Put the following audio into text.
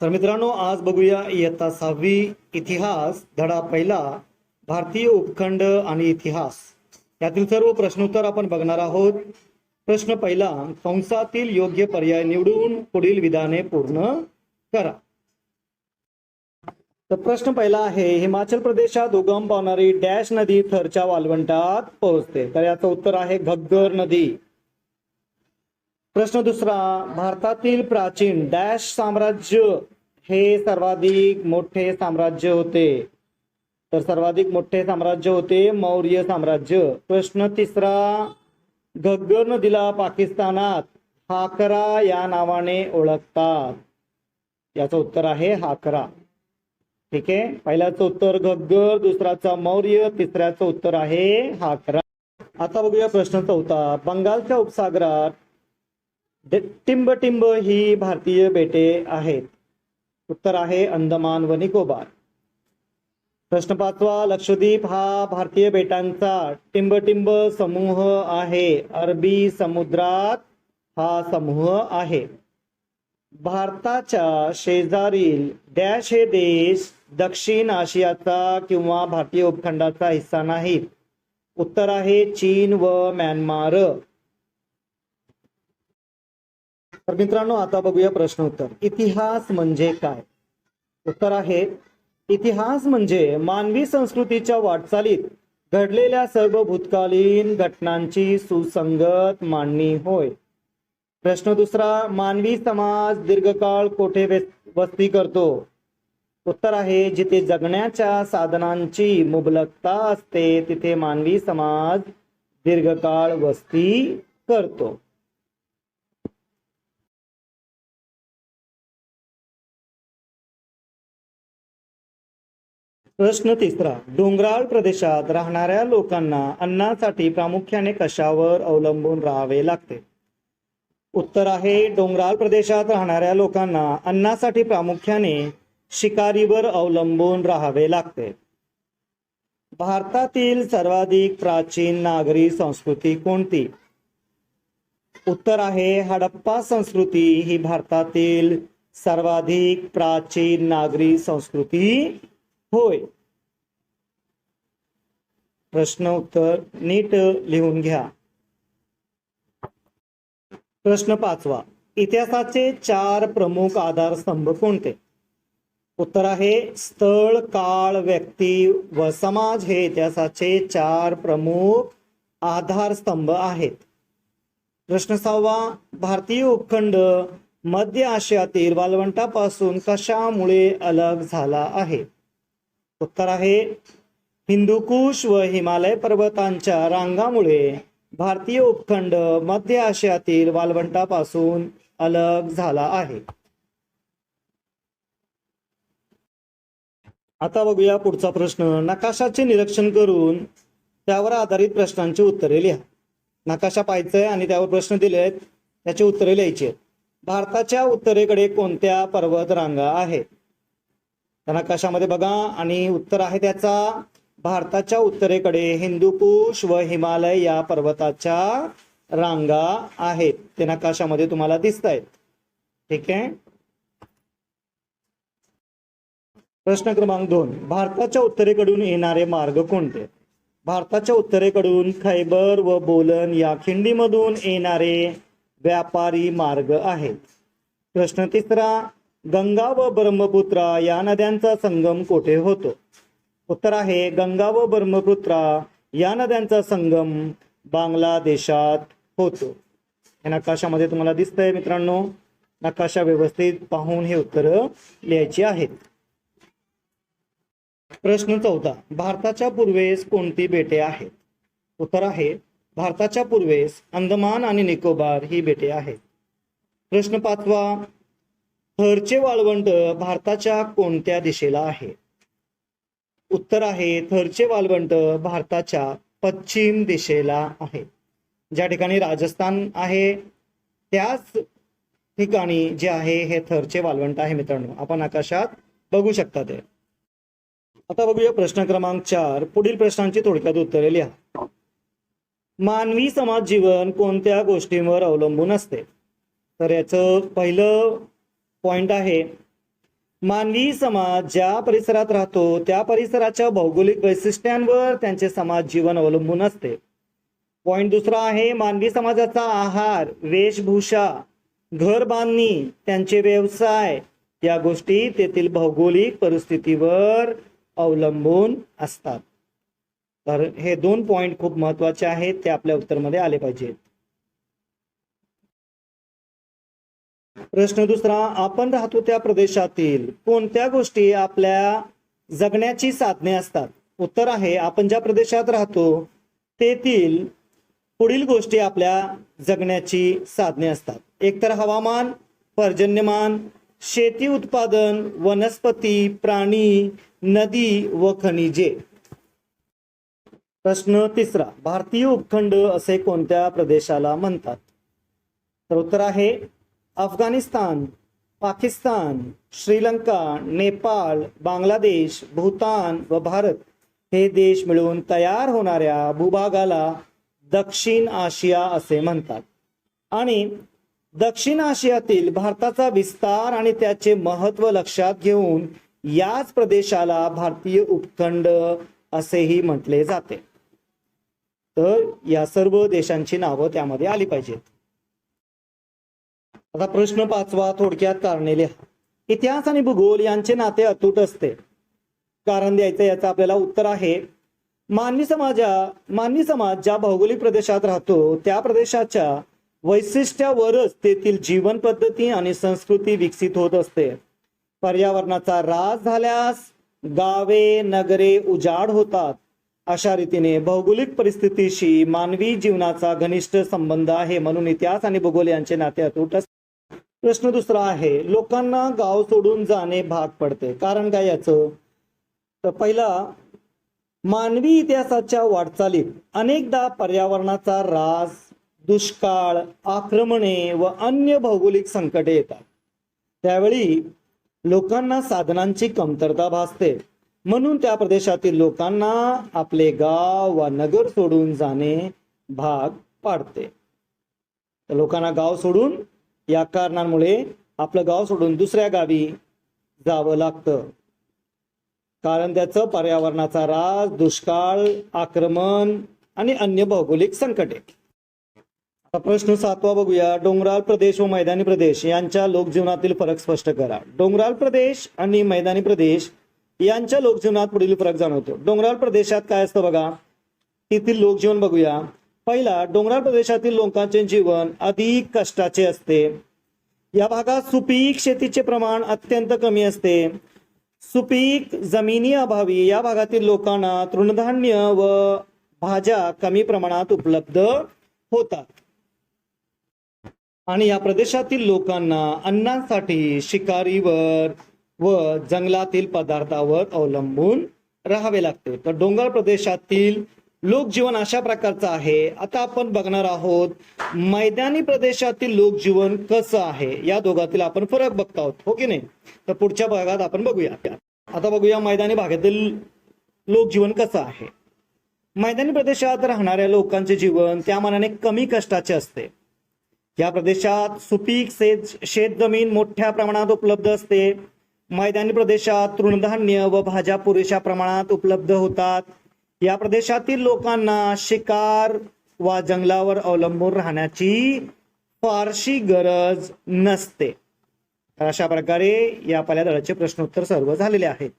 तर मित्रांनो आज बघूया इयत्ता सहावी इतिहास धडा पहिला भारतीय उपखंड आणि इतिहास. यातील सर्व प्रश्नोत्तर आपण बघणार आहोत. प्रश्न पहिला कंसातील योग्य पर्याय निवडून पुढील विधाने पूर्ण करा. तर प्रश्न पहिला आहे हिमाचल प्रदेशात उगम पावणारी डॅश नदी थरच्या वाळवंटात पोहोचते. तर याचं उत्तर आहे घग्गर नदी. प्रश्न दुसरा भारतातील प्राचीन डॅश साम्राज्य हे सर्वाधिक मोठे साम्राज्य होते. तर सर्वाधिक मोठे साम्राज्य होते मौर्य साम्राज्य. प्रश्न तिसरा घग्गर नदीला पाकिस्तानात हाकरा या नावाने ओळखतात. याचं उत्तर आहे हाकरा. ठीक आहे? पहिल्याचं उत्तर घग्गर दुसऱ्याचा मौर्य तिसऱ्याचं उत्तर आहे हाकरा. आता बघूया प्रश्न चौथा. बंगालच्या उपसागरात टिंब टिंबटिंब ही भारतीय बेटे आहेत. उत्तर आहे अंदमान व निकोबार. प्रश्न पाचवा लक्षद्वीप हा भारतीय बेटांचा टिंबटिंब समूह आहे. अरबी समुद्रात हा समूह आहे. भारताच्या शेजारील डॅश हे देश दक्षिण आशियाचा किंवा भारतीय उपखंडाचा हिस्सा नाहीत. उत्तर आहे चीन व म्यानमार. तर मित्रांनो आता बघूया प्रश्न उत्तर इतिहास म्हणजे काय? उत्तर आहे इतिहास म्हणजे मानवी संस्कृतीच्या वाटचालीत घडलेल्या सर्व भूतकालीन घटनांची सुसंगत मांडणी होय. प्रश्न दुसरा मानवी समाज दीर्घकाळ कोठे वस्ती करतो? उत्तर आहे जिथे जगण्याच्या साधनांची मुबलकता असते तिथे मानवी समाज दीर्घकाळ वस्ती करतो. प्रश्न तिसरा. डोंगराळ प्रदेशात राहणाऱ्या लोकांना अन्नासाठी प्रामुख्याने कशावर अवलंबून राहावे लागते? उत्तर आहे डोंगराळ प्रदेशात राहणाऱ्या लोकांना अन्नासाठी प्रामुख्याने शिकारीवर अवलंबून राहावे लागते. भारतातील सर्वाधिक प्राचीन नागरी संस्कृती कोणती? उत्तर आहे हडप्पा संस्कृती ही भारतातील सर्वाधिक प्राचीन नागरी संस्कृती होय. प्रश्न उत्तर नीट लिहून घ्या. प्रश्न पाचवा. इतिहासाचे चार प्रमुख आधारस्तंभ कोणते? उत्तर आहे स्थळ काळ व्यक्ती व समाज हे इतिहासाचे चार प्रमुख आधारस्तंभ आहेत. प्रश्न सहावा. भारतीय उपखंड मध्य आशियातील वालवंटापासून कशामुळे अलग झाला आहे? उत्तर आहे हिंदुकुश व हिमालय पर्वतांच्या रांगामुळे भारतीय उपखंड मध्य आशियातील वालवंटापासून अलग झाला आहे. आता बघूया पुढचा प्रश्न. नकाशाचे निरीक्षण करून त्यावर आधारित प्रश्नांची उत्तरे लिहा. नकाशा पाहायचंय आणि त्यावर प्रश्न दिले आहेत त्याची उत्तरे लिहायची भारताच्या उत्तरेकडे कोणत्या पर्वत रांगा आहेत? त्या नकाशामध्ये बघा आणि उत्तर आहे त्याचा. भारताच्या उत्तरेकडे हिंदुकुश व हिमालय या पर्वताच्या रांगा आहेत. ते नकाशामध्ये तुम्हाला दिसत आहेत ठीक आहे? प्रश्न क्रमांक दोन. भारताच्या उत्तरेकडून येणारे मार्ग कोणते? भारताच्या उत्तरेकडून खैबर व बोलन या खिंडीमधून येणारे व्यापारी मार्ग आहेत. प्रश्न तिसरा. गंगा व ब्रह्मपुत्रा या नद्यांचा संगम कोठे होतो? उत्तर आहे गंगा व ब्रह्मपुत्रा या नद्यांचा संगम बांगलादेशात होतो. हे नकाशामध्ये तुम्हाला दिसतंय मित्रांनो. नकाशा व्यवस्थित पाहून हे उत्तर लिहायची आहेत. प्रश्न चौथा भारताच्या पूर्वेस कोणती बेटे आहेत? उत्तर आहे भारताच्या पूर्वेस अंदमान आणि निकोबार ही बेटे आहेत. प्रश्न पाचवा थरचे वाळवंट भारताच्या कोणत्या दिशेला आहे? उत्तर आहे थरचे वाळवंट भारताच्या पश्चिम दिशेला आहे. ज्या ठिकाणी राजस्थान आहे त्याच ठिकाणी जे आहे हे थरचे वाळवंट आहे मित्रांनो. आपण आकाशात बघू शकता ते. आता बघूया प्रश्न क्रमांक चार. पुढील प्रश्नांची थोडक्यात उत्तरे लिहा. मानवी समाज जीवन कोणत्या गोष्टींवर अवलंबून असते? तर याचं पहिलं पॉइंट आहे. मानवी समाज ज्या परिसरात राहतो त्या परिसराच्या भौगोलिक वैशिष्ट्यांवर त्यांचे समाज जीवन अवलंबून असते. पॉइंट दुसरा आहे मानवी समाजाचा आहार वेशभूषा घर बांधणी त्यांचे व्यवसाय या गोष्टी तेथील भौगोलिक परिस्थितीवर अवलंबून असतात. तर हे दोन पॉइंट खूप महत्त्वाचे आहेत ते आपल्या उत्तरमध्ये आले पाहिजेत. प्रश्न दुसरा आपण राहतो त्या प्रदेशातील कोणत्या गोष्टी आपल्या जगण्याची साधने असतात? उत्तर आहे आपण ज्या प्रदेशात राहतो तेथील पुढील गोष्टी आपल्या जगण्याची साधने असतात. एकतर हवामान पर्जन्यमान शेती उत्पादन वनस्पती प्राणी नदी व खनिजे. प्रश्न तिसरा भारतीय उपखंड असे कोणत्या प्रदेशाला म्हणतात? तर उत्तर आहे अफगाणिस्तान पाकिस्तान श्रीलंका नेपाळ बांगलादेश भूतान व भारत हे देश मिळून तयार होणाऱ्या भूभागाला दक्षिण आशिया असे म्हणतात. आणि दक्षिण आशियातील भारताचा विस्तार आणि त्याचे महत्त्व लक्षात घेऊन याच प्रदेशाला भारतीय उपखंड असेही म्हटले जाते. तर या सर्व देशांची नावं त्यामध्ये आली पाहिजेत. आता प्रश्न पाचवा थोडक्यात कारणे लिहा इतिहास आणि भूगोल यांचे नाते अतूट असते. कारण द्यायचं याचं आपल्याला उत्तर आहे. मानवी समाजा मानवी समाज ज्या भौगोलिक प्रदेशात राहतो त्या प्रदेशाच्या वैशिष्ट्यावरच तेथील जीवन पद्धती आणि संस्कृती विकसित होत असते. पर्यावरणाचा रास झाल्यास गावे नगरे उजाड होतात. अशा रीतीने भौगोलिक परिस्थितीशी मानवी जीवनाचा घनिष्ठ संबंध आहे म्हणून इतिहास आणि भूगोल यांचे नाते अतूट असते. प्रश्न दुसरा आहे लोकांना गाव सोडून जाणे भाग पडते. कारण काय याचं? तर पहिला मानवी इतिहासाच्या वाटचालीत अनेकदा पर्यावरणाचा रास दुष्काळ आक्रमणे व अन्य भौगोलिक संकटे येतात. त्यावेळी लोकांना साधनांची कमतरता भासते. म्हणून त्या प्रदेशातील लोकांना आपले गाव व नगर सोडून जाणे भाग पाडते. तर लोकांना गाव सोडून या कारणांमुळे आपलं गाव सोडून दुसऱ्या गावी जावं लागतं. कारण त्याचं पर्यावरणाचा राज दुष्काळ आक्रमण आणि अन्य भौगोलिक संकटे आता प्रश्न सातवा बघूया. डोंगराळ प्रदेश व मैदानी प्रदेश यांच्या लोकजीवनातील फरक स्पष्ट करा. डोंगराळ प्रदेश आणि मैदानी प्रदेश यांच्या लोकजीवनात पुढील फरक जाणवतो. डोंगराळ प्रदेशात काय असतं बघा? तेथील लोकजीवन बघूया. पहिला डोंगराळ प्रदेशातील लोकांचे जीवन अधिक कष्टाचे असते. या भागात सुपीक शेतीचे प्रमाण अत्यंत कमी असते. सुपीक जमिनी अभावी या भागातील लोकांना तृणधान्य व भाज्या कमी प्रमाणात उपलब्ध होतात. आणि या प्रदेशातील लोकांना अन्नासाठी शिकारीवर व जंगलातील पदार्थावर अवलंबून राहावे लागते. तर डोंगर प्रदेशातील लोकजीवन अशा प्रकारचं आहे. आता आपण बघणार आहोत मैदानी प्रदेशातील लोकजीवन कसं आहे? या दोघातील आपण फरक बघत आहोत हो की नाही? तर पुढच्या भागात आपण बघूया. आता बघूया मैदानी भागातील लोकजीवन कसं आहे. मैदानी प्रदेशात राहणाऱ्या लोकांचे जीवन त्या मानाने कमी कष्टाचे असते. या प्रदेशात सुपीक शेत शेत जमीन मोठ्या प्रमाणात उपलब्ध असते. मैदानी प्रदेशात तृणधान्य व भाज्या पुरेशा प्रमाणात उपलब्ध होतात. या प्रदेशातील लोकांना शिकार वा जंगलावर अवलंबून राहण्याची फारशी गरज नसते. तर अशा प्रकारे या पाल्यादळाचे प्रश्नोत्तर सर्व झालेले आहेत.